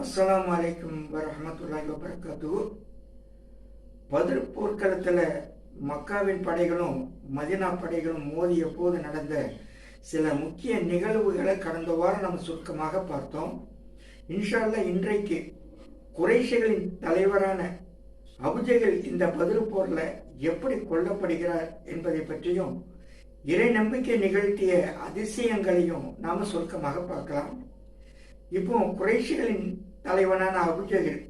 அஸ்லாம் வலைக்கும் வரமத்துல்லாய் வபரகாத்து பதில் போர்க்களத்தில் மக்காவின் படைகளும் மதினா படைகளும் மோதிய போது நடந்த சில முக்கிய நிகழ்வுகளை கடந்த வாரம் நம்ம சுருக்கமாக பார்த்தோம். இன்ஷால்லா இன்றைக்கு குறைஷிகளின் தலைவரான அபுஜைகள் இந்த பதில் போரில் எப்படி கொல்லப்படுகிறார் என்பதை பற்றியும் இறை நம்பிக்கை நிகழ்த்திய அதிசயங்களையும் நாம சுருக்கமாக பார்க்கலாம். இப்போ குறைஷிகளின் தலைவனான அபுஜகில்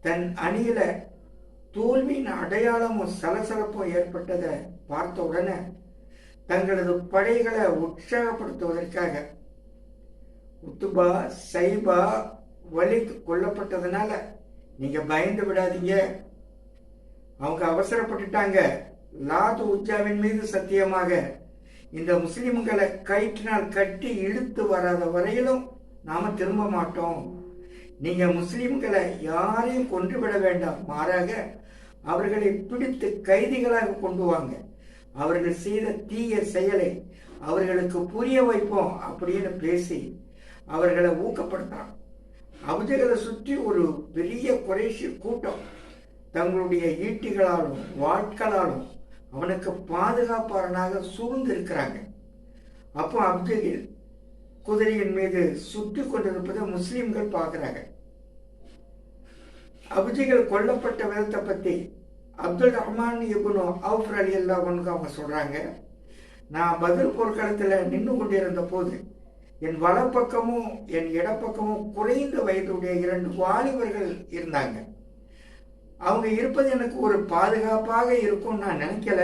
தன் அணியில தோல்வியின் அடையாளமும் சலசலப்பும் ஏற்பட்டதை பார்த்த உடனே தங்களது படைகளை உற்சாகப்படுத்துவதற்காக உத்துபா சைபா வலி கொல்லப்பட்டதுனால நீங்க பயந்து விடாதீங்க. அவங்க அவசரப்பட்டுட்டாங்க. லாது உச்சாவின் மீது சத்தியமாக இந்த முஸ்லிம்களை கயிற்றினால் கட்டி இழுத்து வராத வரையிலும் நாம திரும்ப மாட்டோம். நீங்க முஸ்லிம்களை யாரையும் கொன்றுவிட வேண்டாம். மாறாக அவர்களை பிடித்து கைதிகளாக கொண்டு வாங்க. அவர்கள் செய்த தீய செயலை அவர்களுக்கு புரிய வைப்போம் அப்படின்னு பேசி அவர்களை ஊக்கப்படுத்தலாம். அபுஜகளை சுற்றி ஒரு பெரிய குறைசி கூட்டம். தங்களுடைய ஈட்டிகளாலும் வாட்களாலும் அவனுக்கு பாதுகாப்பாளனாக சூழ்ந்து இருக்கிறாங்க அப்போ அப்ஜகில் குதிரையின் மீது சுற்றி கொண்டிருப்பதை முஸ்லிம்கள் பார்க்கிறாங்க. அபிஜிகள் கொல்லப்பட்ட விதத்தை பத்தி அப்துல் ரஹ்மான் இபுனு அவுஃபர் அலி அல்லா அவங்க சொல்றாங்க. நான் பதில் போர்க்களத்தில் நின்று கொண்டிருந்த போது என் வலப்பக்கமும் என் இடப்பக்கமும் குறைந்த வயதுடைய இரண்டு வாலிபர்கள் இருந்தாங்க. அவங்க இருப்பது எனக்கு ஒரு பாதுகாப்பாக இருக்கும்னு நான் நினைக்கல.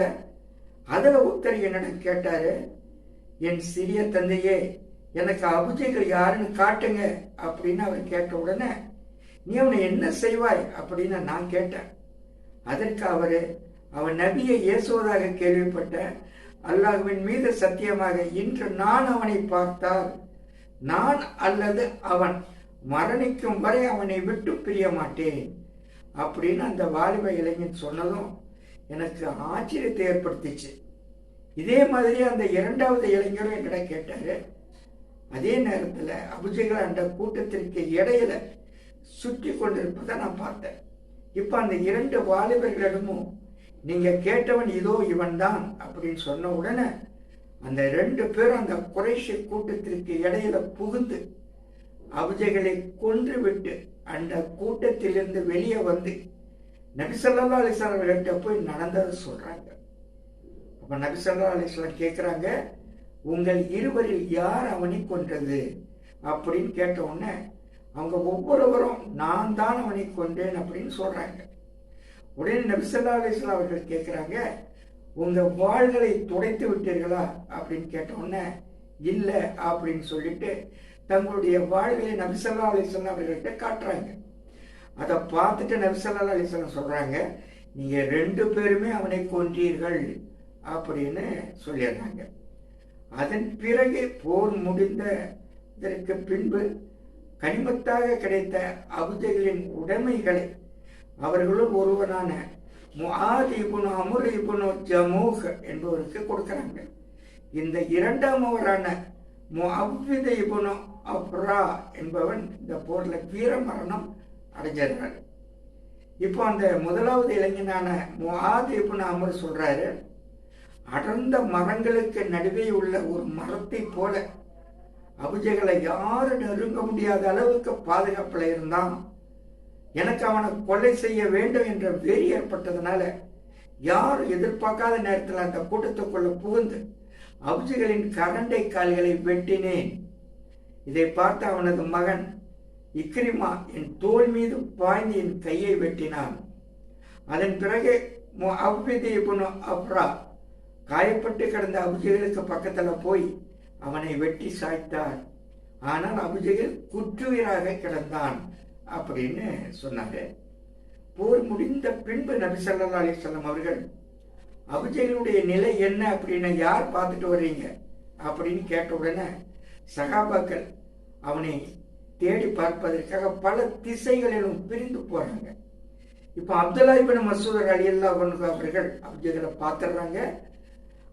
அதில் உத்தர் என்னிடம் கேட்டாரு என் சிறிய தந்தையே எனக்கு அபுஜைகள் யாருன்னு காட்டுங்க அப்படின்னு அவர் கேட்ட உடனே நீ அவனை என்ன செய்வாய்? அப்படின்னு நான் கேட்டேன். அதற்கு அவரு அவன் நபியை இயேசுவதாக கேள்விப்பட்ட அல்லாஹுவின் மீது சத்தியமாக இன்று நான் அவனை பார்த்தால் நான் அல்லது அவன் மரணிக்கும் வரை அவனை விட்டு பிரிய மாட்டேன். அப்படின்னு அந்த வாலிப இளைஞன் சொன்னதும் எனக்கு ஆச்சரியத்தை ஏற்படுத்திச்சு. இதே மாதிரி அந்த இரண்டாவது இளைஞரும் என்கிட்ட கேட்டாரு அதே நேரத்தில் அபிஜைகள் அந்த கூட்டத்திற்கு இடையில சுற்றி கொண்டிருப்பதை நான் பார்த்தேன். இப்போ அந்த இரண்டு வாலிபர்களிடமும் நீங்க கேட்டவன் இதோ இவன் தான் அப்படின்னு சொன்ன உடனே அந்த ரெண்டு பேரும் அந்த குறைஷி கூட்டத்திற்கு இடையில புகுந்து அபிஜைகளை கொன்று விட்டு அந்த கூட்டத்திலிருந்து வெளியே வந்து நபிசல்லா அலிஸ்லாம் அவர்கிட்ட போய் நடந்ததை சொல்றாங்க. அப்ப நபிசல்லா அலிஸ்லாம் கேட்குறாங்க உங்கள் இருவரில் யார் அவனை கொன்றது? அப்படின்னு கேட்ட உடனே அவங்க ஒவ்வொருவரும் நான் தான் அவனை கொண்டேன் அப்படின்னு சொல்றாங்க. உடனே நபிசல்லா அலிஸ்லாம் அவர்கள் கேட்குறாங்க உங்க வாள்களை துடைத்து விட்டீர்களா? அப்படின்னு கேட்ட உடனே இல்லை அப்படின்னு சொல்லிட்டு தங்களுடைய வாள்களை நபிசல்லா அலிஸ்லாம் அவர்கள்ட்ட காட்டுறாங்க. அதை பார்த்துட்டு நபிசல்லா அலிஸ்லாம் சொல்றாங்க நீங்க ரெண்டு பேருமே அவனை கொன்றீர்கள் அப்படின்னு சொல்லிடுறாங்க. அதன் பிறகு போர் முடிந்த இதற்கு பின்பு கனிமத்தாக கிடைத்த அபுஜைகளின் உடைமைகளை அவர்களும் ஒருவரான முஆத் இபுனு அமுர் இபுனு ஜமூஹ் என்பவருக்கு கொடுக்குறாங்க. இந்த இரண்டாம் அவரான முஹவித இபுனு அப்ரா என்பவன் இந்த போரில் வீர மரணம் அடைஞ்சிருக்காரு இப்போ அந்த முதலாவது இளைஞனான முஆத் இபுனு அமர் சொல்றாரு அடர்ந்த மரங்களுக்கு நடுவே உள்ள ஒரு மரத்தை போல அபிஜைகளை யாரும் நெருங்க முடியாத அளவுக்கு பாதுகாப்புல இருந்தான். எனக்கு அவனை கொலை செய்ய வேண்டும் என்ற வெறி ஏற்பட்டதுனால யாரும் எதிர்பார்க்காத நேரத்தில் அந்த கூட்டத்துக்குள்ள புகுந்து அபிஜைகளின் கரண்டை கால்களை வெட்டினேன். இதை பார்த்த அவனது மகன் இக்ரிமா என் தோல் மீது பாய்ந்து என் கையை வெட்டினான். அதன் பிறகு அவ்விதி அப்ரா காயப்பட்டு கிடந்த அபிஜைகளுக்கு பக்கத்தில் போய் அவனை வெட்டி சாய்த்தார். ஆனால் அபிஜைகள் குற்றுயிராக கிடந்தான் அப்படின்னு சொன்னாங்க. போர் முடிந்த பின்பு நபி சல்லா அலிசல்லாம் அவர்கள் அபுஜெகளுடைய நிலை என்ன அப்படின்னு யார் பார்த்துட்டு வர்றீங்க? அப்படின்னு கேட்ட உடனே சகாபாக்கள் அவனை தேடி பார்ப்பதற்காக பல திசைகளிலும் பிரிந்து போறாங்க. இப்போ அப்துல்லா இபின் மசூத் அலி அல்லா அவர்கள் அப்ஜகளை பார்த்துடுறாங்க.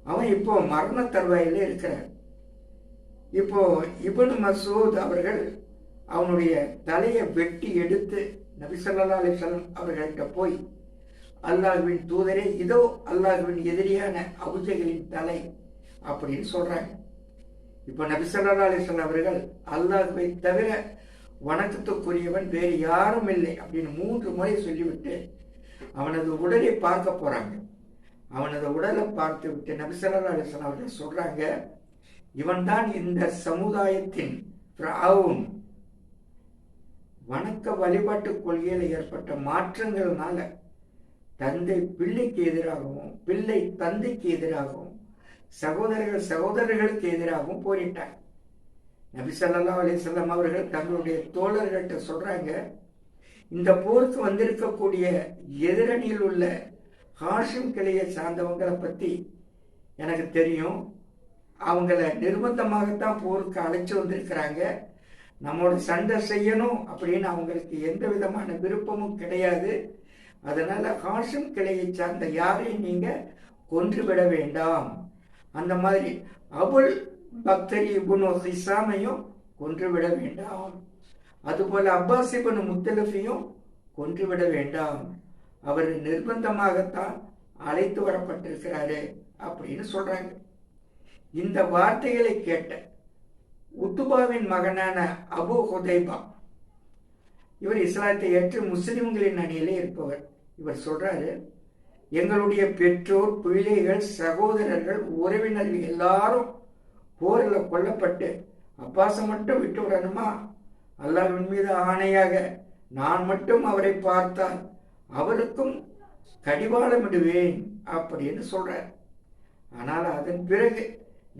அவன் இப்போ மரண தருவாயில் இருக்கிறார் இப்போ இபன் மசூத் அவர்கள் அவனுடைய தலையை வெட்டி எடுத்து நபிசல்லா அலிசல்லம் அவர்கள்ட்ட போய் அல்லாஹுவின் தூதரே இதோ அல்லாஹுவின் எதிரியான அபுஜகளின் தலை அப்படின்னு சொல்றாங்க. இப்போ நபிசல்லா அலிசல்லம் அவர்கள் அல்லாஹுவை தவிர வணக்கத்துக்குரியவன் வேறு யாரும் இல்லை அப்படின்னு மூன்று முறை சொல்லிவிட்டு அவனது உடலை பார்க்க போறாங்க. அவனது உடலை பார்த்து விட்டு நபிசல்லா அலிஸ்லாம் அவர்கள் சொல்றாங்க இவன்தான் இந்த சமுதாயத்தின் ஃபிரௌன். வணக்க வழிபாட்டு கொள்கையில் ஏற்பட்ட மாற்றங்கள்னால தந்தை பிள்ளைக்கு எதிராகவும் பிள்ளை தந்தைக்கு எதிராகவும் சகோதரர்கள் சகோதரர்களுக்கு எதிராகவும் போரிட்டாங்க நபி ஸல்லல்லாஹு அலைஹி அவர்கள் தங்களுடைய தோழர்கள்ட்ட சொல்றாங்க இந்த போருக்கு வந்திருக்கக்கூடிய எதிரணியில் உள்ள ஹாஷிம் கிளையை சார்ந்தவங்களை பற்றி எனக்கு தெரியும். அவங்கள நிர்பந்தமாகத்தான் போருக்கு அழைச்சி வந்திருக்கிறாங்க. நம்மோட சண்டை செய்யணும் அப்படின்னு அவங்களுக்கு எந்த விதமான விருப்பமும் கிடையாது. அதனால ஹாஷிம் கிளையை சார்ந்த யாரையும் நீங்க கொன்றுவிட வேண்டாம். அந்த மாதிரி அபுல் பக்தரி இபுனு ஹிசாமையும் கொன்றுவிட வேண்டாம். அதுபோல அப்பாஸ் இபுனு முத்தலஃபையும் கொன்றுவிட வேண்டாம். அவர் நிர்பந்தமாகத்தான் அழைத்து வரப்பட்டிருக்கிறாரு அப்படின்னு சொல்றாங்க. இந்த வார்த்தைகளை கேட்ட உத்துபாவின் மகனான அபு ஹுதைபா இவர் இஸ்லாத்தை ஏற்று முஸ்லிம்களின் அணியிலே இருப்பவர். இவர் சொல்றாரு எங்களுடைய பெற்றோர் பிள்ளைகள் சகோதரர்கள் உறவினர்கள் எல்லாரும் போரில் கொல்லப்பட்டு அப்பாசம் மட்டும் விட்டு விடணுமா? அல்லாஹ்வின் மீது ஆணையாக நான் மட்டும் அவரை பார்த்தால் அவருக்கும் கடிவாளமிடுவேன் அப்படின்னு சொல்றார். ஆனால் அதன் பிறகு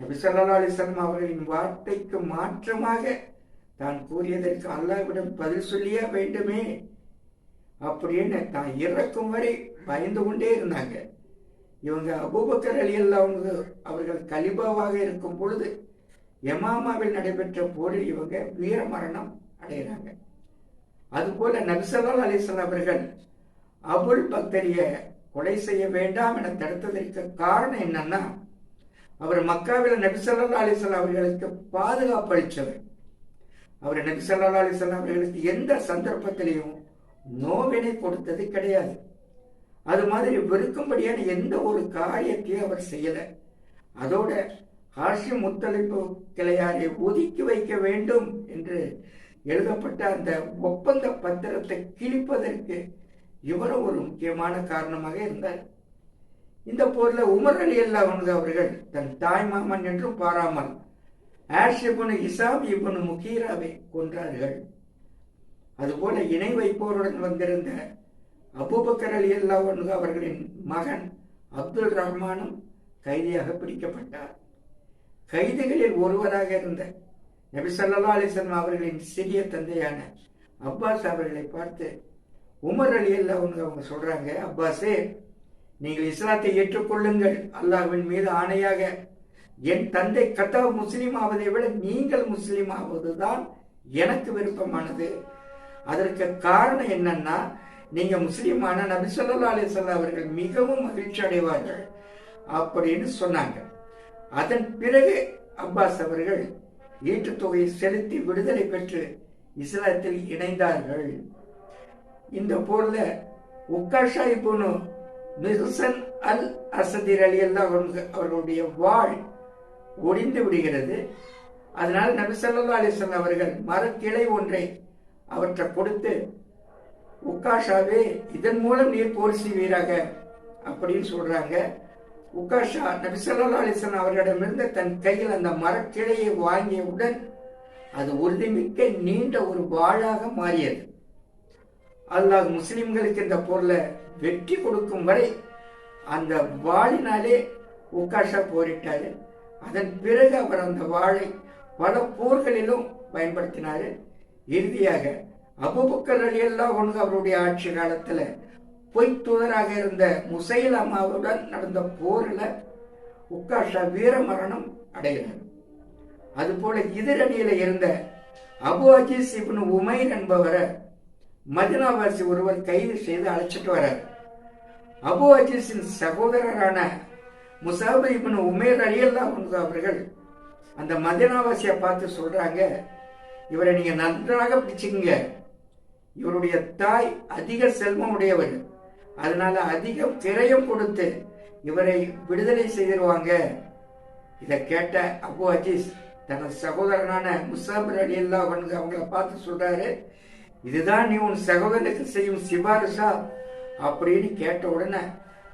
நபி ஸல்லல்லாஹு அவர்களின் வார்த்தைக்கு மாற்றமாக தான் கூறியதற்கு அல்லாவிடம் பதில் சொல்லியே வேண்டுமே அப்படின்னு தான் இறக்கும் வரை பயந்து கொண்டே இருந்தாங்க. இவங்க அபூபக்கர் அலி அல்லாஹ் அவர்கள் கலிபாவாக இருக்கும் பொழுது எமாமாவில் நடைபெற்ற போரில் இவங்க வீர மரணம் அடைகிறாங்க. அதுபோல நபிசல்லா அலிஸ்லாம் அவர்கள் அபுல் பக்தரிய கொலை செய்ய வேண்டாம் என தடுத்ததற்கு காரணம் என்னன்னா அவர் மக்காவில் நபிசல்லா அலிஸ்லாம் அவர்களுக்கு பாதுகாப்பு அளித்தவர். அவர் நபிசல்லா அலிஸ்லாம் அவர்களுக்கு எந்த சந்தர்ப்பத்திலையும் நோவினை கொடுத்தது கிடையாது. அது மாதிரி வெறுக்கும்படியான எந்த ஒரு காரியத்தையும் அவர் செய்யலை. அதோட ஹாஷி முத்தளிப்பு கிளையாரை ஒதுக்கி வைக்க வேண்டும் என்று எழுதப்பட்ட அந்த ஒப்பந்த பத்திரத்தை கிழிப்பதற்கு இவரும் ஒரு முக்கியமான காரணமாக இருந்தார். இந்த போர்ல உமர் அலி அல்லா அவர்கள் தன் தாய் மாமன் என்றும் பாராமல் ஆஷ் இபுனு இசாம் இபுனு முகீராவை கொன்றார்கள். அதுபோல இணை வைப்போருடன் வந்திருந்த அபூபக்கர் அலி அல்லா அவர்களின் மகன் அப்துல் ரஹ்மானும் கைதியாக பிடிக்கப்பட்டார். கைதிகளில் ஒருவராக இருந்த நபி சல்லா அலைஹி அவர்களின் சிறிய தந்தையான அப்பாஸ் அவர்களை பார்த்து உமர் அலி அல்லா அவங்க சொல்கிறாங்க அப்பாஸே நீங்கள் இஸ்லாத்தை ஏற்றுக்கொள்ளுங்கள். அல்லாஹ்வின் மீது ஆணையாக என் தந்தை கத்தா முஸ்லீம் ஆவதை விட நீங்கள் முஸ்லீம் ஆவதுதான் எனக்கு விருப்பமானது. அதற்கு காரணம் என்னன்னா நீங்க முஸ்லீமான நபி சொல்லா அலிசல்லா அவர்கள் மிகவும் மகிழ்ச்சி அடைவார்கள். அப்படின்னு சொன்னாங்க. அதன் பிறகு அப்பாஸ் அவர்கள் ஈட்டுத் தொகையை செலுத்தி விடுதலை பெற்று இஸ்லாத்தில் இணைந்தார்கள். இந்த போர்ல உக்காஷா இபுனு மிர்சன் அல் அசதிர் அலி அல்லா அவர்களுடைய வாழ் ஒடிந்து விடுகிறது. அதனால் நபி ஸல்லல்லாஹு அவர்கள் மரக்கிளை ஒன்றை அவற்றை கொடுத்து உக்காஷாவே இதன் மூலம் நீர் போர் செய்வீராக அப்படின்னு சொல்றாங்க. உக்காஷா நபி ஸல்லல்லாஹு அலைஹி அவர்களிடமிருந்து தன் கையில் அந்த மரக்கிளையை வாங்கியவுடன் அது உறுதிமிக்க நீண்ட ஒரு வாழாக மாறியது. அல்லாஹ் முஸ்லிம்களுக்கு இந்த போர்ல வெற்றி கொடுக்கும் வரை அந்த வாளினாலே உக்காஷா போரிட்டாரு. அதன் பிறகு அவர் அந்த வாளை பல போர்களிலும் பயன்படுத்தினாரு. இறுதியாக அபுபக்கர் அலி ஒன்று அவருடைய ஆட்சி காலத்துல பொய்த்துதராக தூதராக இருந்த முசைல் அம்மாவுடன் நடந்த போரில் உக்காஷா வீர மரணம் அடைகிறார். அதுபோல எதிரணியில இருந்த அபு அஜீஸ் இப்னு உமைர் என்பவரை மதினாவாசி ஒருவர் கைது செய்து அழைச்சிட்டு வர்றார் அபு அஜீஸின் சகோதரரான முசாபு இப்னு உமேர் அலியல்லா அவர்கள் அந்த மதினாவாசியை பார்த்து சொல்றாங்க இவரை நீங்க நன்றாக பிடிச்சிக்கங்க. இவருடைய தாய் அதிக செல்வம் உடையவர் அதனால அதிக திரையும் கொடுத்து இவரை விடுதலை செய்திருவாங்க. இதை கேட்ட அபு அஜீஸ் தனது சகோதரனான முசாபர் அலி அல்லா அவங்களை பார்த்து சொல்றாரு இதுதான் நீ உன் சகோதரனுக்கு செய்யும் சிபாரிசா அப்படின்னு கேட்ட உடனே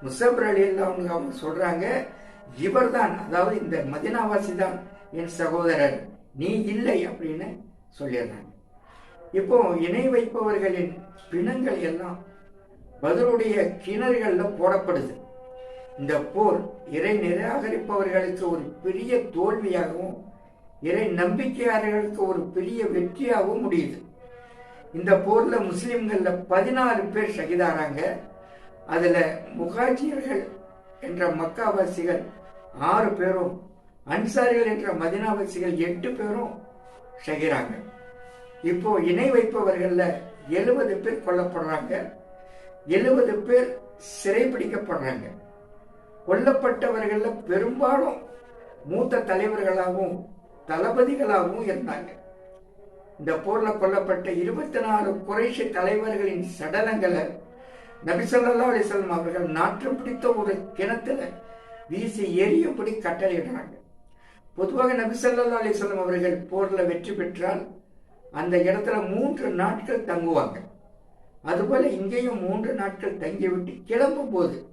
முசபர் அலி அவங்க அவங்க சொல்றாங்க இவர்தான் அதாவது இந்த மதினாவாசி தான் என் சகோதரர் நீ இல்லை அப்படின்னு சொல்லிடுறாங்க. இப்போ இணை வைப்பவர்களின் பிணங்கள் எல்லாம் பதிலுடைய கிணறுகளில் போடப்படுது. இந்த போர் இறை நிராகரிப்பவர்களுக்கு ஒரு பெரிய தோல்வியாகவும் இறை நம்பிக்கையாளர்களுக்கு ஒரு பெரிய வெற்றியாகவும் முடியுது. இந்த போர்ல முஸ்லிம்கள்ல பதினாறு பேர் ஷகிதாராங்க. அதுல முகாஜியர்கள் என்ற மக்காவாசிகள் ஆறு பேரும் அன்சாரிகள் என்ற மதினாவாசிகள் எட்டு பேரும் ஷகிராங்க. இப்போ இணை வைப்பவர்கள்ல எழுபது பேர் கொல்லப்படுறாங்க. எழுபது பேர் சிறைபிடிக்கப்படுறாங்க. கொல்லப்பட்டவர்கள்ல பெரும்பாலும் மூத்த தலைவர்களாகவும் தளபதிகளாகவும் இருந்தாங்க. இந்த போர்ல கொல்லப்பட்ட இருபத்தி நாலு குறைஷி தலைவர்களின் சடலங்களை நபிசல்லா அலிஸ்லாம் அவர்கள் நாற்றம் பிடித்த ஒரு கிணத்துல வீசி எரியும்படி கட்டளையிடுறாங்க. பொதுவாக நபிசல்லா அலிஸ்லாம் அவர்கள் போர்ல வெற்றி பெற்றால் அந்த இடத்துல மூன்று நாட்கள் தங்குவாங்க. அதுபோல இங்கேயும் மூன்று நாட்கள் தங்கிவிட்டு கிளம்பும் போது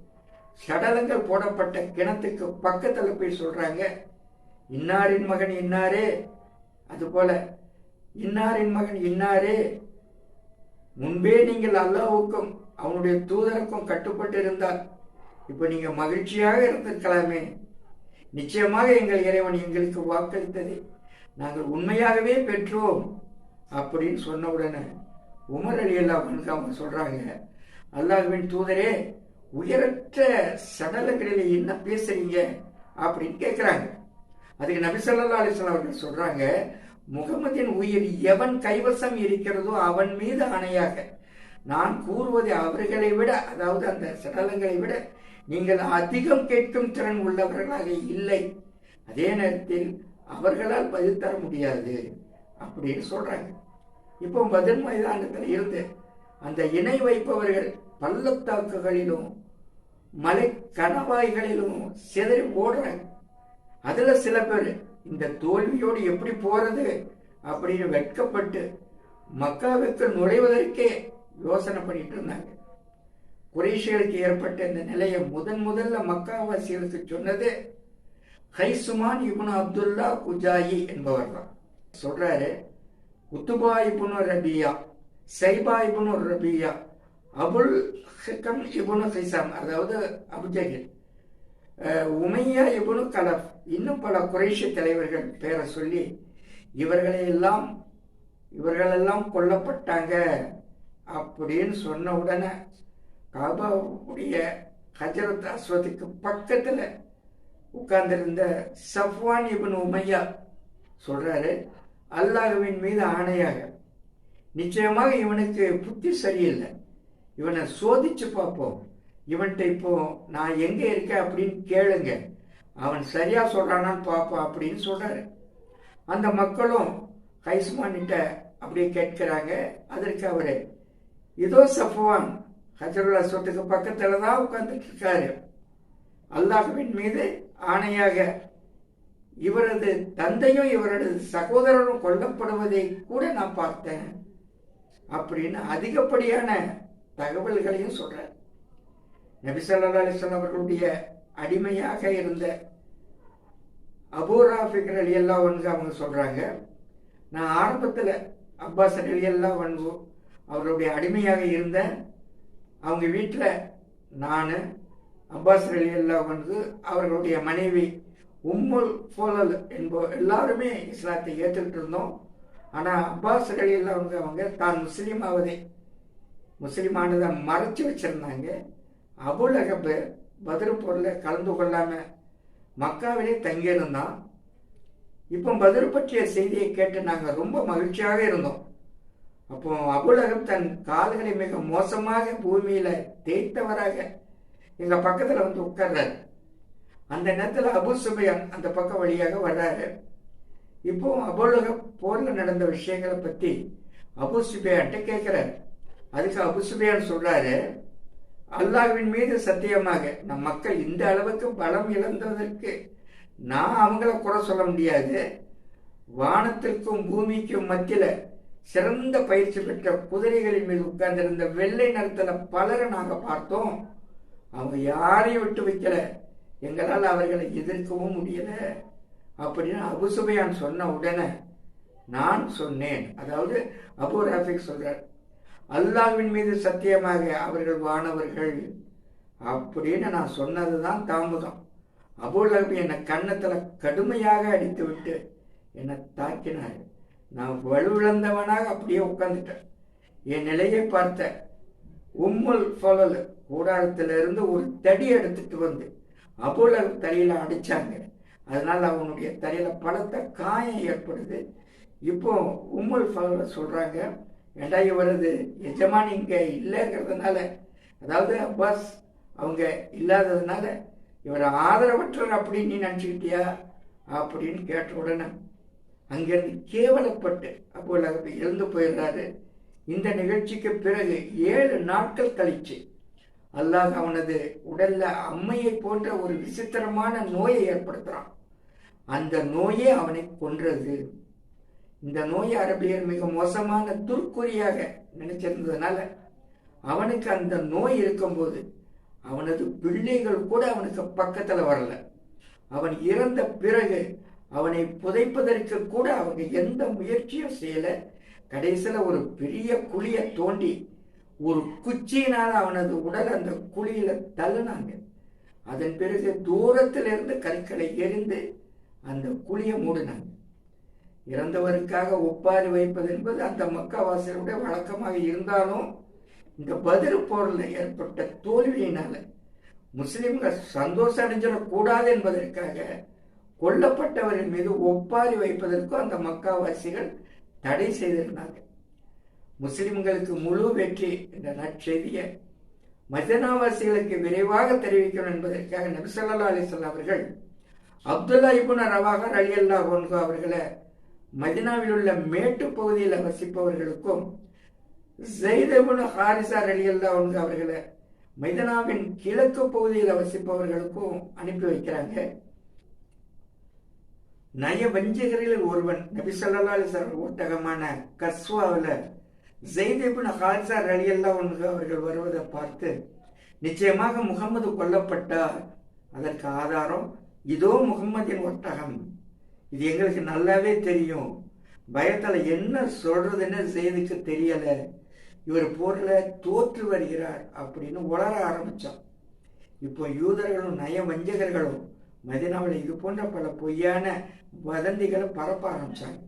சடலங்கள் போடப்பட்ட கிணத்துக்கு பக்கத்தில் போய் சொல்றாங்க இன்னாரின் மகன் இன்னாரே? அதுபோல இன்னாரின் மகன் இன்னாரே. முன்பே நீங்கள் அல்லாவுக்கும் அவனுடைய தூதருக்கும் கட்டுப்பட்டு இருந்தால் இப்ப நீங்க மகிழ்ச்சியாக இருந்திருக்கலாமே. நிச்சயமாக எங்கள் இறைவன் எங்களுக்கு வாக்களித்ததை நாங்கள் உண்மையாகவே பெற்றோம் அப்படின்னு சொன்ன உடனே உமர் அலி அல்லா அவங்க சொல்றாங்க அல்லாஹ்வின் தூதரே உயரற்ற சடலங்களில் என்ன பேசுறீங்க? அப்படின்னு கேட்குறாங்க அதுக்கு நபி சொல்லா அலிஸ்லாம் அவர்கள் சொல்றாங்க முகமதின் உயிர் எவன் கைவசம் இருக்கிறதோ அவன் மீது ஆணையாக. நான் கூறுவது அவர்களை விட அதாவது அந்த சடலங்களை விட நீங்கள் அதிகம் கேட்கும் திறன் உள்ளவர்களாக இல்லை. அதே நேரத்தில் அவர்களால் பதில் தர முடியாது அப்படின்னு சொல்றாங்க. இப்போ பதில் மைதானத்தில் இருந்து அந்த இணை வைப்பவர்கள் பள்ளத்தாக்குகளிலும் மலை கணவாய்களிலும் சிதறி ஓடுறாங்க. அதுல சில பேர் இந்த தோல்வியோடு எப்படி போறது அப்படின்னு வெட்கப்பட்டு மக்காவுக்கு நுழைவதற்கே யோசனை பண்ணிட்டு இருந்தாங்க. குறைஷிகளுக்கு ஏற்பட்ட இந்த நிலையை முதன் முதல்ல மக்காவாசிகளுக்கு சொன்னது ஹைசுமான் இபுன் அப்துல்லா குஜாயி என்பவர் தான். சொல்றாரு உத்துபா இபுனு ரபியா சைபா இபுனு ரபியா அபுல் ஹிகம் இபுனு ஹிசாம் அதாவது அபுஜகில் உமையா இபுனு கலப் இன்னும் பல குறைஷி தலைவர்கள் பேரை சொல்லி இவர்களையெல்லாம் இவர்களெல்லாம் கொல்லப்பட்டாங்க அப்படின்னு சொன்ன உடனே காபாவுடைய ஹஜரத் அஸ்வதிக்கு பக்கத்தில் உட்கார்ந்திருந்த சஃப்வான் இபின் உமையா சொல்றாரு அல்லாஹுவின் மீது ஆணையாக நிச்சயமாக இவனுக்கு புத்தி சரியில்லை. இவனை சோதிச்சு பார்ப்போம். இவன்கிட்ட இப்போ நான் எங்கே இருக்கேன் அப்படின்னு கேளுங்க. அவன் சரியாக சொல்றானான்னு பார்ப்போம் அப்படின்னு சொல்கிறாரு அந்த மக்களும் ஹைஸ்மான்கிட்ட அப்படியே கேட்கிறாங்க. அதற்கு அவர் இதோ சஃபவான் ஹஜருல்லா சொத்துக்கு பக்கத்தில் தான் உட்காந்துட்டு இருக்காரு. அல்லாஹுவின் மீது ஆணையாக இவரது தந்தையும் இவரது சகோதரரும் கொல்லப்படுவதை கூட நான் பார்த்தேன் அப்படின்னு அதிகப்படியான தகவல்களையும் சொல்கிறார் நபிசல்லா அலிஸ்லாம் அவர்களுடைய அடிமையாக இருந்த அபூராஃபிகர் அலி அல்லா வன்கு அவங்க சொல்கிறாங்க நான் ஆரம்பத்தில் அப்பாஸ் அலி அல்லா வன்கு அவருடைய அடிமையாக இருந்தேன் அவங்க வீட்டில் நான் அப்பாஸ் அலி அல்லா வன்கு அவர்களுடைய மனைவி உம்முல் போலல் என்போ எல்லாருமே இஸ்லாத்தை ஏற்றுக்கிட்டு இருந்தோம். ஆனால் அப்பாஸ் அலியில் வன்கு அவங்க தான் முஸ்லீம் ஆவதை முஸ்லீமானதை மறைச்சு வச்சிருந்தாங்க. அபுல் அகப்பு பதில் போரில் கலந்து கொள்ளாமல் மக்காவிலே தங்கியிருந்தான் இப்போ பதில் பற்றிய செய்தியை கேட்டு நாங்கள் ரொம்ப மகிழ்ச்சியாக இருந்தோம். அப்போ அபுலகம் தன் கால்களை மிக மோசமாக பூமியில் தேய்த்தவராக எங்கள் பக்கத்தில் வந்து உட்கார்றாரு. அந்த நேரத்தில் அபு சுபையான் அந்த பக்கம் வழியாக வர்றாரு. இப்போ அபுலகம் போரில் நடந்த விஷயங்களை பற்றி அபு சுபையான்ட்ட கேட்குறாரு. அதுக்கு அபு சுபையான் சொல்கிறாரு அல்லாவின் மீது சத்தியமாக நம் மக்கள் இந்த அளவுக்கு பலம் இழந்ததற்கு நான் அவங்கள குறை சொல்ல முடியாது. வானத்திற்கும் பூமிக்கும் மத்தியில சிறந்த பயிற்சி பெற்ற குதிரைகளின் மீது உட்கார்ந்திருந்த வெள்ளை நிறத்துல பலரை நாங்கள் பார்த்தோம். அவங்க யாரையும் விட்டு வைக்கல. எங்களால் அவர்களை எதிர்க்கவும் முடியல. அப்படின்னு அபுசுபையான் சொன்ன உடனே நான் சொன்னேன். அதாவது அபு ராஃபிக் சொல்கிறார் அல்லாவின் மீது சத்தியமாக அவர்கள் வானவர்கள். அப்படின்னு நான் சொன்னதுதான் தாமதம். அபுலகப் என்னை கன்னத்தில் கடுமையாக அடித்து விட்டு என்னை தாக்கினார். நான் வலுவிழந்தவனாக அப்படியே உட்காந்துட்டேன் என் நிலையை பார்த்த உம்முல் ஃபலல் கூடாரத்திலிருந்து ஒரு தடி எடுத்துட்டு வந்து அபுலகப் தலையில் அடித்தாங்க அதனால் அவனுடைய தலையில் பலத்த காயம் ஏற்படுது. இப்போ உம்முல் ஃபலல் சொல்கிறாங்க ஏண்டா இவரது எஜமானி இங்கே இல்லைங்கிறதுனால அதாவது அப்பாஸ் அவங்க இல்லாததுனால இவர் ஆதரவற்றர் அப்படின்னு நீ நினச்சிக்கிட்டியா? அப்படின்னு கேட்ட உடனே அங்கிருந்து கேவலப்பட்டு அப்போ இறந்து போயிடுறாரு. இந்த நிகழ்ச்சிக்கு பிறகு ஏழு நாட்கள் கழிச்சு அல்லாஹ் அவனது உடல்ல அம்மையை போன்ற ஒரு விசித்திரமான நோயை ஏற்படுத்துறான். அந்த நோயே அவனை கொன்றது. இந்த நோய் அரபியர் மிக மோசமான துர்க்குறியாக நினைச்சிருந்ததுனால அவனுக்கு அந்த நோய் இருக்கும்போது அவனது பிள்ளைகள் கூட அவனுக்கு பக்கத்துல வரல. அவன் இறந்த பிறகு அவனை புதைப்பதற்கு கூட அவங்க எந்த முயற்சியும் செய்யல. கடைசியில ஒரு பெரிய குழிய தோண்டி ஒரு குச்சியினால் அவனது உடல் அந்த குழியில தள்ளினாங்க. அதன் பிறகு தூரத்தில் இருந்து கற்களை எரிந்து அந்த குழியை மூடினாங்க. இறந்தவருக்காக ஒப்பாரி வைப்பது என்பது அந்த மக்காவாசியருடைய வழக்கமாக இருந்தாலும் இந்த பதில் போரில் ஏற்பட்ட தோல்வியினால முஸ்லிம்கள் சந்தோஷம் அடைஞ்சிடக்கூடாது என்பதற்காக கொல்லப்பட்டவரின் மீது ஒப்பாரி வைப்பதற்கும் அந்த மக்காவாசிகள் தடை செய்திருந்தாங்க. முஸ்லிம்களுக்கு முழு வெற்றி என்ற நற்செய்தியை மதனாவாசிகளுக்கு விரைவாக தெரிவிக்கணும் என்பதற்காக நபிசல்லா அலிசல்லா அவர்கள் அப்துல்லா இபுன் ரவாகர் அலி அல்லா அவர்களை மதினாவில் உள்ள மேட்டு பகுதியில் வசிப்பவர்களுக்கும் ஜெய்தபுன் ஹாரிசார் அலி அல்லா அவர்களை மைதனாவின் கிழக்கு பகுதியில் வசிப்பவர்களுக்கும் அனுப்பி வைக்கிறாங்க. நய வஞ்சகரில் ஒருவன் நபி சொல்லா அலிசார் ஒட்டகமான கஸ்வாவில் ஜெய்தேபின் ஹாரிசா அலி அல்லா அவர்கள் வருவதை பார்த்து நிச்சயமாக முகமது கொல்லப்பட்டார். அதற்கு ஆதாரம் இதோ முகம்மதின் ஒட்டகம். இது எங்களுக்கு நல்லாவே தெரியும். பயத்தில் என்ன சொல்கிறதுன்னு செய்துக்கு தெரியலை. இவர் போரில் தோற்று வருகிறார் அப்படின்னு உளர ஆரம்பித்தான் இப்போ யூதர்களும் நய வஞ்சகர்களும் மதினாவில் இது போன்ற பல பொய்யான வதந்திகளை பரப்ப ஆரம்பித்தாங்க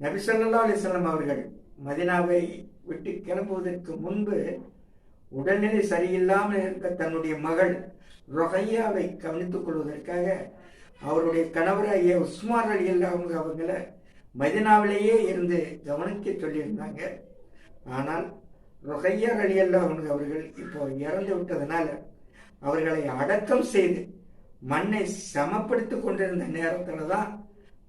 நபிசல்லா அலிஸ்லாம் அவர்கள் மதினாவை விட்டு கிளம்புவதற்கு முன்பு உடல்நிலை சரியில்லாமல் இருக்க தன்னுடைய மகள் ரொஹையாவை கவனித்துக் கொள்வதற்காக அவருடைய கணவராகிய உஸ்மான் அலி அவங்க அவங்கள மதினாவிலேயே இருந்து கவனிக்க சொல்லியிருந்தாங்க. ஆனால் ரொஹையா அலி அவங்க அவர்கள் இப்போ இறந்து விட்டதுனால அவர்களை அடக்கம் செய்து மண்ணை சமப்படுத்தி கொண்டிருந்த நேரத்தில் தான்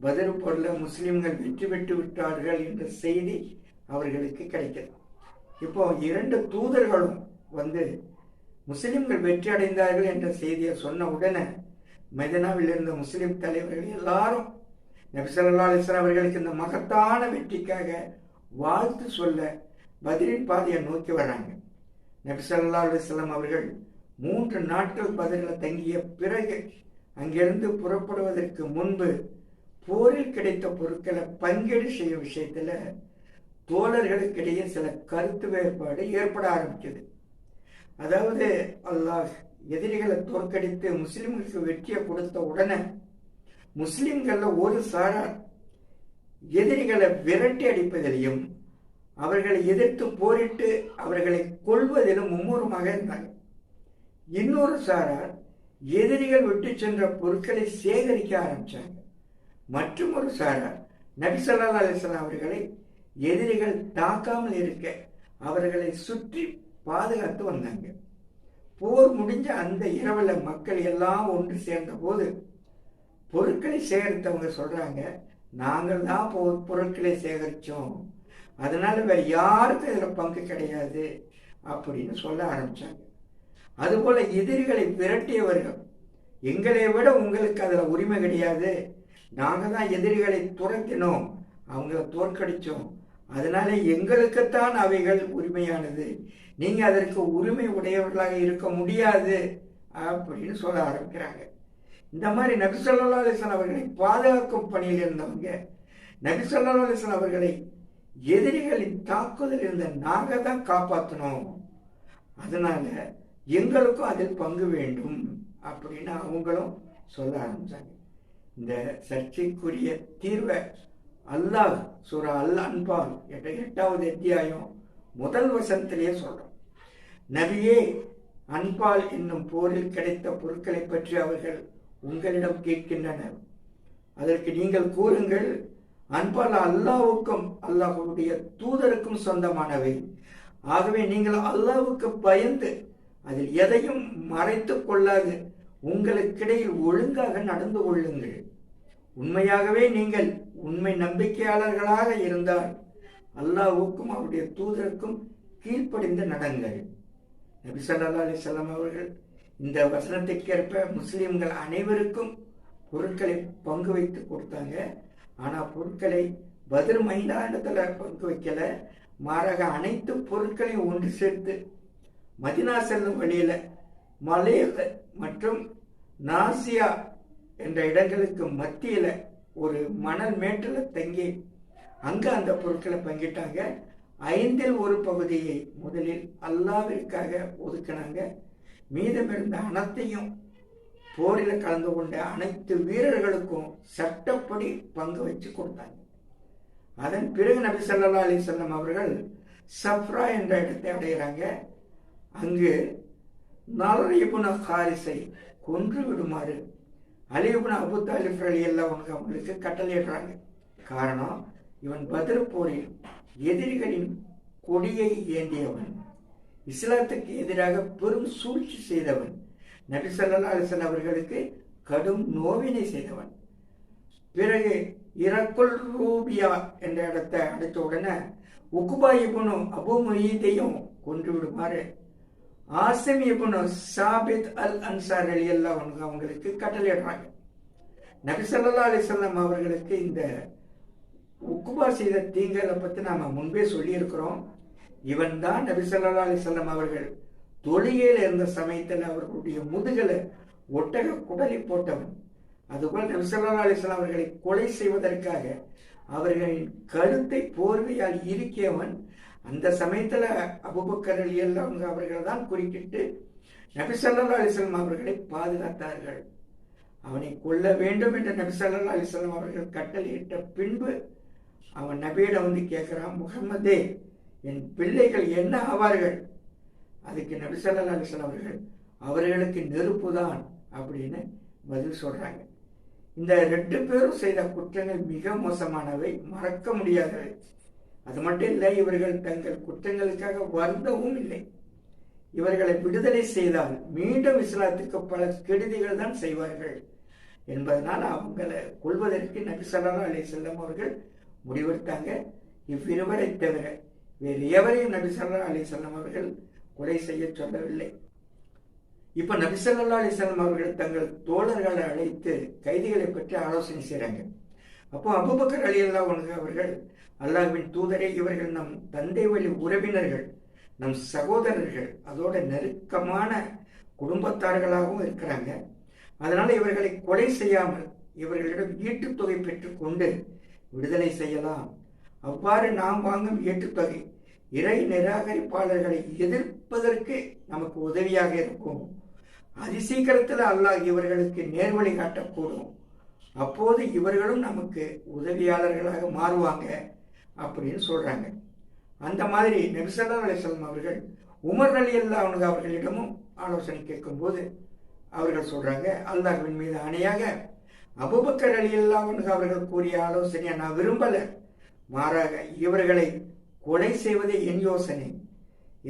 பதில் பொருள முஸ்லிம்கள் வெற்றி பெற்று விட்டார்கள் என்ற செய்தி அவர்களுக்கு கிடைக்கிறது இப்போ இரண்டு தூதர்களும் வந்து முஸ்லிம்கள் வெற்றி அடைந்தார்கள் என்ற செய்தியை சொன்ன உடனே மெதனாவில் இருந்த முஸ்லிம் தலைவர்கள் எல்லாரும் நபிசல்லா அலிஸ்லாம் அவர்களுக்கு இந்த மகத்தான வெற்றிக்காக வாழ்த்து சொல்ல பதிலின் பாதையை நோக்கி வர்றாங்க. நபிசல்லா அலிஸ்லாம் அவர்கள் மூன்று நாட்கள் பதிலில் தங்கிய பிறகு அங்கிருந்து புறப்படுவதற்கு முன்பு போரில் கிடைத்த பொருட்களை பங்கீடு செய்யும் விஷயத்தில் தோழர்களுக்கிடையே சில கருத்து வேறுபாடு ஏற்பட ஆரம்பிச்சது. அதாவது அல்லாஹ் எதிரிகளை தோற்கடித்து முஸ்லிம்களுக்கு வெற்றியை கொடுத்த உடனே முஸ்லிம்கள்ல ஒரு சாரார் எதிரிகளை விரட்டி அடிப்பதிலையும் அவர்களை எதிர்த்து போரிட்டு அவர்களை கொள்வதிலும் மும்முரமாக இருந்தாங்க இன்னொரு சாரார் எதிரிகள் விட்டு சென்ற பொருட்களை சேகரிக்க ஆரம்பிச்சாங்க மற்றும் ஒரு சாரார் நபிசல்லா அலிஸ்லாம் அவர்களை எதிரிகள் தாக்காமல் இருக்க அவர்களை சுற்றி பாதுகாத்து வந்தாங்க. போர் முடிஞ்ச அந்த இரவில் மக்கள் எல்லாம் ஒன்று சேர்ந்த போது பொருட்களை சேகரித்தவங்க சொல்கிறாங்க நாங்கள் தான் போ பொருட்களை சேகரித்தோம் அதனால் வேறு யாருக்கும் இதில் பங்கு கிடையாது. அப்படின்னு சொல்ல ஆரம்பித்தாங்க அதுபோல் எதிரிகளை விரட்டியவர்கள் எங்களை விட உங்களுக்கு அதில் உரிமை கிடையாது. நாங்கள் தான் எதிரிகளை துரத்தினோம். அவங்கள தோற்கடித்தோம் அதனால எங்களுக்குத்தான் அவைகள் உரிமையானது. நீங்க அதற்கு உரிமை உடையவர்களாக இருக்க முடியாது அப்படின்னு சொல்ல ஆரம்பிக்கிறாங்க. இந்த மாதிரி நபி ஸல்லல்லாஹு அவர்களை பாதுகாக்கும் பணியில் இருந்தவங்க நபி ஸல்லல்லாஹு அவர்களை எதிரிகளின் தாக்குதல் இருந்த நாங்கள் தான் காப்பாற்றணும் அதனால எங்களுக்கும் அதில் பங்கு வேண்டும் அப்படின்னு அவங்களும் சொல்ல ஆரம்பிச்சாங்க. இந்த சர்ச்சைக்குரிய தீர்வை அல்லாஹ் சூரா அல் அன்பால் என்ற எட்டாவது அத்தியாயம் முதல் வசனத்திலேயே சொல்றோம். நபியே அன்பால் என்னும் போரில் கிடைத்த பொருட்களை பற்றி அவர்கள் உங்களிடம் கேட்கின்றனர். அதற்கு நீங்கள் கூறுங்கள் அன்பால் அல்லாவுக்கும் அல்லாஹுடைய தூதருக்கும் சொந்தமானவை. ஆகவே நீங்கள் அல்லாவுக்கு பயந்து அதில் எதையும் மறைத்து கொள்ளாது உங்களுக்கிடையில் ஒழுங்காக நடந்து கொள்ளுங்கள். உண்மையாகவே நீங்கள் உண்மை நம்பிக்கையாளர்களாக இருந்தால் அல்லாஹ்வுக்கும் அவருடைய தூதருக்கும் கீழ்ப்படிந்து நடங்கள். நபி சல்லா அலிசல்லாம் அவர்கள் இந்த வசனத்திற்கேற்ப முஸ்லிம்கள் அனைவருக்கும் பொருட்களை பங்கு வைத்து கொடுத்தாங்க. ஆனால் பொருட்களை பதில் மைதானத்தில் பங்கு வைக்கல. மாறாக அனைத்து பொருட்களையும் ஒன்று சேர்த்து மதினா செல்லும் வழியில் மலையில மற்றும் நாசியா என்ற இடங்களுக்கு மத்தியில் ஒரு மணல் மேட்டில் தங்கி அங்கே அந்த பொருட்களை பங்கிட்டாங்க. ஐந்தில் ஒரு பகுதியை முதலில் அல்லாவிற்காக ஒதுக்கினாங்க. மீதமிருந்த அனைத்தையும் போரில் கலந்து கொண்ட அனைத்து வீரர்களுக்கும் சட்டப்படி பங்கு வச்சு கொடுத்தாங்க. அதன் பிறகு நபி சல்லா அலி சொல்லம் அவர்கள் சஃப்ரா என்ற இடத்தை அடைகிறாங்க. அங்கு நலரிபுன ஹாரிஸை கொன்று விடுமாறு அலிபுன அபுத்தாலிப் தாலிப் அலி எல்லாம் அவங்களுக்கு கட்டளையிடுறாங்க. காரணம் இவன் பதில் போரில் எதிரிகளின் கொடியை ஏந்தியவன். இஸ்லாத்துக்கு எதிராக பெரும் சூழ்ச்சி செய்தவன். நபி ஸல்லல்லாஹு அலிசன் அவர்களுக்கு கடும் நோவினை செய்தவன். பிறகு இரக்குல் ரூபியா என்ற இடத்தை அடைத்த உடனே உக்குபா இபுனு அபு முயீதையும் கொன்று விடுமாறு ஆசிம் இபுனு சாபித் அல் அன்சார் அலி அல்லாஹ் அவங்களுக்கு கட்டளையிடுறாங்க. நபிசல்லா அலிசல்லாம் அவர்களுக்கு இந்த உக்குபா செய்த தீங்களை பற்றி நாம் முன்பே சொல்லியிருக்கிறோம். இவன் தான் நபிசல்லா அலிசல்லாம் அவர்கள் தொழுகையில் இருந்த சமயத்தில் அவர்களுடைய முதுகலை ஒட்டக குடலி போட்டவன். அதுபோல் நபிசல்லா ஸல்லல்லாஹு அவர்களை கொலை செய்வதற்காக அவர்களின் கழுத்தை போர்வையால் இறுக்கியவன். அந்த சமயத்துல அபுபக்கர் அலி அவங்க அவர்கள் தான் குறுக்கிட்டு நபிசல்லா அலிசல்லாம் அவர்களை பாதுகாத்தார்கள். அவனை கொல்ல வேண்டும் என்று நபிசல்லா அலிசல்லாம் அவர்கள் கட்டளையிட்ட பின்பு அவன் நபியிடம் வந்து கேட்கிறான் முகம்மதே என் பிள்ளைகள் என்ன ஆவார்கள்? அதுக்கு நபிசல்லா அலிசல்லாம் அவர்கள் அவர்களுக்கு நெருப்பு தான் அப்படின்னு பதில் சொல்றாங்க. இந்த ரெண்டு பேரும் செய்த குற்றங்கள் மிக மோசமானவை மறக்க முடியாதவை. அது மட்டும் இல்லை இவர்கள் தங்கள் குற்றங்களுக்காக வருந்தவும் இல்லை. இவர்களை விடுதலை செய்தால் மீண்டும் இஸ்லாத்திற்கு பல கெடுதிகள் தான் செய்வார்கள் என்பதனால் அவங்களை கொள்வதற்கு நபி ஸல்லல்லாஹு அலி செல்லம் அவர்கள் முடிவெடுத்தாங்க. இவ்விருவரை தவிர வேறு எவரையும் நபி ஸல்லல்லாஹு அலி செல்லம் அவர்கள் கொலை செய்ய சொல்லவில்லை. இப்ப நபி ஸல்லல்லாஹு அவர்கள் தங்கள் தோழர்களை அழைத்து கைதிகளை பற்றி ஆலோசனை செய்றாங்க. அப்போ அபுபக்கர் அலி அல்லா அவர்கள் அல்லாஹ்வின் தூதரே இவர்கள் நம் தந்தை வழி உறவினர்கள் நம் சகோதரர்கள் அதோட நெருக்கமான குடும்பத்தார்களாகவும் இருக்கிறாங்க. அதனால இவர்களை கொலை செய்யாமல் இவர்களிடம் ஈட்டுத்தொகை பெற்றுக்கொண்டு விடுதலை செய்யலாம். அவ்வாறு நாம் வாங்கும் ஈட்டுத்தொகை இறை நிராகரிப்பாளர்களை எதிர்ப்பதற்கு நமக்கு உதவியாக இருக்கும். அதிசீக்கிரத்தில் அல்லாஹ் இவர்களுக்கு நேர்வழி காட்டக்கூடும். அப்போது இவர்களும் நமக்கு உதவியாளர்களாக மாறுவாங்க. அப்படின்னு சொல்கிறாங்க அந்த மாதிரி நெபிசல்லா அலிஸ்லாம் அவர்கள் உமர் அலி அல்லா அவனுக்கு அவர்களிடமும் ஆலோசனை கேட்கும்போது அவர்கள் சொல்கிறாங்க அல்லாஹின் மீது அணையாக அபுபக்கர் அலி அல்லா அவனுக்கு அவர்கள் கூறிய ஆலோசனையை நான் விரும்பலை. மாறாக இவர்களை கொலை செய்வதே என் யோசனை.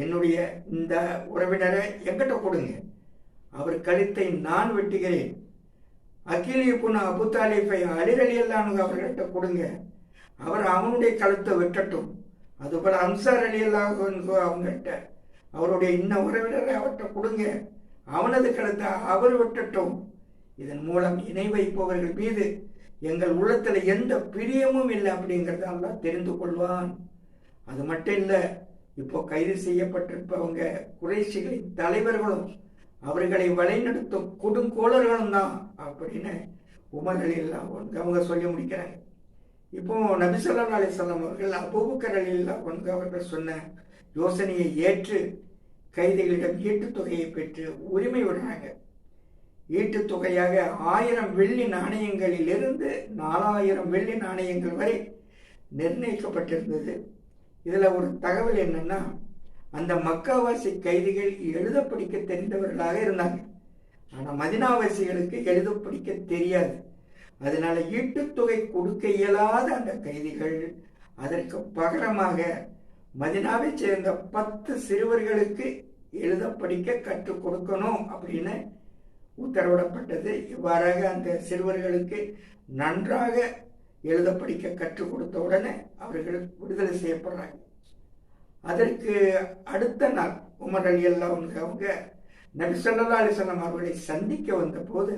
என்னுடைய இந்த உறவினரை எங்கிட்ட கொடுங்க. அவர் கழுத்தை நான் வெட்டுகிறேன். அகிலியப்புன அபு தாலிஃபை அலிரலி அல்லானுங்க அவர்கள்ட்ட கொடுங்க. அவர் அவனுடைய கழுத்தை வெட்டட்டும். அதுபோல் அம்சார் அலி அல்லாஹ் அவங்ககிட்ட அவருடைய இன்ன உறவினரை அவர்கிட்ட கொடுங்க. அவனது கழுத்தை அவர் வெட்டட்டும். இதன் மூலம் இணை வைப்பவர்கள் மீது எங்கள் உள்ளத்தில் எந்த பிரியமும் இல்லை அப்படிங்கறத அல்லாஹ் தெரிந்து கொள்வான். அது மட்டும் இல்லை இப்போ கைது செய்யப்பட்டிருப்பவங்க குறைசிகளின் தலைவர்களும் அவர்களை வழிநடத்தும் கொடுங்கோளர்களும் தான் அப்படின்னு உமர்கள் எல்லாம் அவங்க சொல்லி முடிக்கிறாங்க. இப்போ நபிசல்லா அலிசல்லாம் அவர்கள் அபூபக்கர் அலி அல்லா அவர்கள் சொன்ன யோசனையை ஏற்று கைதிகளிடம் ஈட்டுத் தொகையை பெற்று உரிமை விடுறாங்க. ஈட்டுத் தொகையாக ஆயிரம் வெள்ளி நாணயங்களிலிருந்து நாலாயிரம் வெள்ளி நாணயங்கள் வரை நிர்ணயிக்கப்பட்டிருந்தது. இதில் ஒரு தகவல் என்னன்னா அந்த மக்காவாசி கைதிகள் எழுத படிக்க தெரிந்தவர்களாக இருந்தாங்க. ஆனால் மதினாவாசிகளுக்கு எழுத படிக்க தெரியாது. அதனால ஈட்டுத்தொகை கொடுக்க இயலாத அந்த கைதிகள் அதற்கு பகரமாக மதினாவை சேர்ந்த பத்து சிறுவர்களுக்கு எழுத படிக்க கற்றுக் கொடுக்கணும் அப்படின்னு உத்தரவிடப்பட்டது. இவ்வாறாக அந்த சிறுவர்களுக்கு நன்றாக எழுத படிக்க கற்றுக் கொடுத்த உடனே அவர்கள் விடுதலை செய்யப்படுறாங்க. அதற்கு அடுத்த நாள் உமர் அலி அல்லா அவங்க நபிசல்லா அலிசல்லாம் அவர்களை சந்திக்க வந்த போது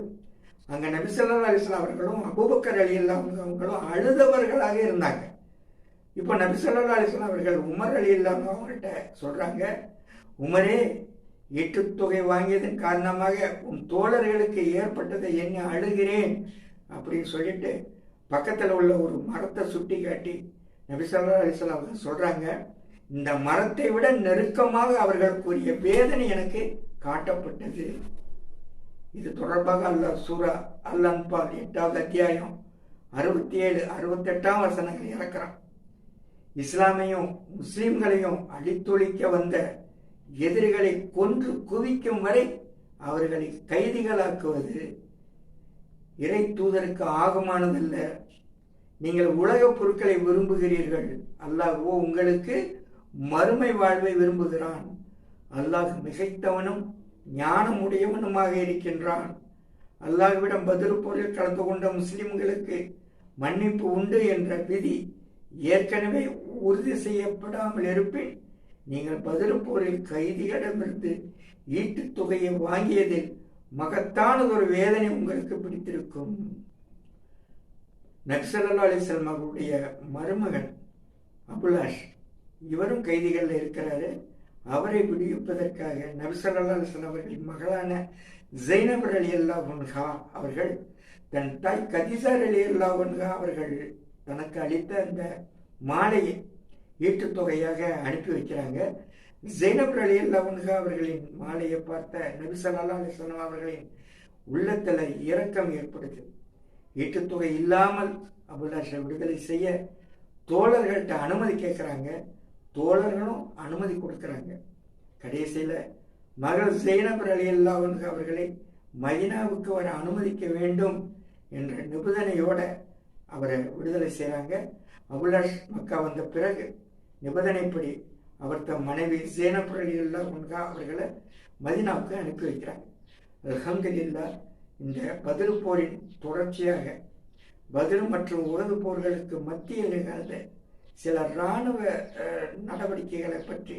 அங்க நபிசல்லா அலிஸ்லாம் அவர்களும் அபூபக்கர் அலி அல்லா அவங்களும் அழுதவர்களாக இருந்தாங்க. இப்போ நபிசல்லா அலிஸ்லாம் அவர்கள் உமர் அலி இல்லாம அவங்கள்ட்ட சொல்றாங்க உமரே ஈட்டுத்தொகை வாங்கியதன் காரணமாக உன் தோழர்களுக்கு ஏற்பட்டதை என்ன அழுகிறேன். அப்படின்னு சொல்லிட்டு பக்கத்தில் உள்ள ஒரு மரத்தை சுட்டி காட்டி நபிசல்லா அலிஸ்லாம் அவங்க சொல்றாங்க இந்த மரத்தை விட நெருக்கமாக அவர்களுக்குரிய வேதனை எனக்கு காட்டப்பட்டது. இது தொடர்பாக அல்லாஹ் சூரா அல் அன்பால் எட்டாவது அத்தியாயம் அறுபத்தி ஏழு அறுபத்தெட்டாம் வசனங்கள் இறக்கிறான். இஸ்லாமையும் முஸ்லிம்களையும் அழித்தொழிக்க வந்த எதிரிகளை கொன்று குவிக்கும் வரை அவர்களை கைதிகளாக்குவது இறை தூதருக்கு ஆகமானதல்ல. நீங்கள் உலகப் பொருட்களை விரும்புகிறீர்கள். அல்லாஹ்வோ உங்களுக்கு மறுமை வாழ்வை விரும்புகிறான். அல்லாஹ் மிகைத்தவனும் ஞானமுடையவனுமாக இருக்கின்றான். அல்லாஹ்விடம் பதில் போரில் கலந்து கொண்ட முஸ்லிம்களுக்கு மன்னிப்பு உண்டு என்ற விதி ஏற்கனவே உறுதி செய்யப்படாமல் இருப்பின் நீங்கள் பதில் போரில் கைதிகளிடமிருந்து ஈட்டுத் தொகையை வாங்கியதில் மகத்தானதொரு வேதனை உங்களுக்கு பிடித்திருக்கும். நக்சல்லா அலிஸ்லாம் மருமகன் அபுலாஷ் இவரும் கைதிகளில் இருக்கிறாரு. அவரை விடுவிப்பதற்காக நபிசல்லா அவர்களின் மகளான ஜெய்னபர் அலி அல்லா ஒன்ஹா அவர்கள் தன் தாய் கதிசார் அலி அல்லா ஒன்ஹா அவர்கள் தனக்கு அளித்த அந்த மாலையை ஈட்டுத்தொகையாக அனுப்பி வைக்கிறாங்க. ஜெய்னபர் அலி அல்லா ஒன்ஹா அவர்களின் மாலையை பார்த்த நபிசல்லா அலிஸ்லாம் அவர்களின் உள்ளத்தில் இரக்கம் ஏற்படுது. ஈட்டுத்தொகை இல்லாமல் அபுல்லாஷை விடுதலை செய்ய தோழர்கள்ட்ட அனுமதி கேட்குறாங்க. தோழர்களும் அனுமதி கொடுக்குறாங்க. கடைசியில் மகள் ஜெயினபர் அலி அல்லாவன் அவர்களை மதினாவுக்கு வர அனுமதிக்க வேண்டும் என்ற நிபந்தனையோட அவரை விடுதலை செய்கிறாங்க அபுல்லாஷ் மக்கா வந்த பிறகு நிபந்தனைப்படி அவர் தம் மனைவி ஜேனபர் அலி அல்லாஹ் அவர்களை மதினாவுக்கு அனுப்பி வைக்கிறாங்க. இல்லா இந்த பதில் போரின் தொடர்ச்சியாக பதில் மற்றும் உலக போர்களுக்கு மத்தியில் நிகழ்ந்த சில இராணுவ நடவடிக்கைகளை பற்றி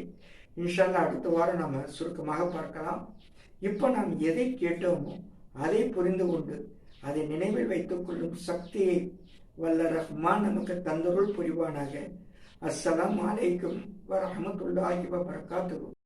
இன்ஷால்லா அடுத்த வாரம் நம்ம சுருக்கமாக பார்க்கலாம். இப்போ நாம் எதை கேட்டோமோ அதை புரிந்து கொண்டு அதை நினைவில் வைத்துக் கொள்ளும் சக்தியை வல்ல ரஹ்மான் நமக்கு தந்தருள் புரிவானாக. அஸ்ஸலாம் அலைக்கும் வரஹமத்துல்லாஹி வபரகாத்துஹு.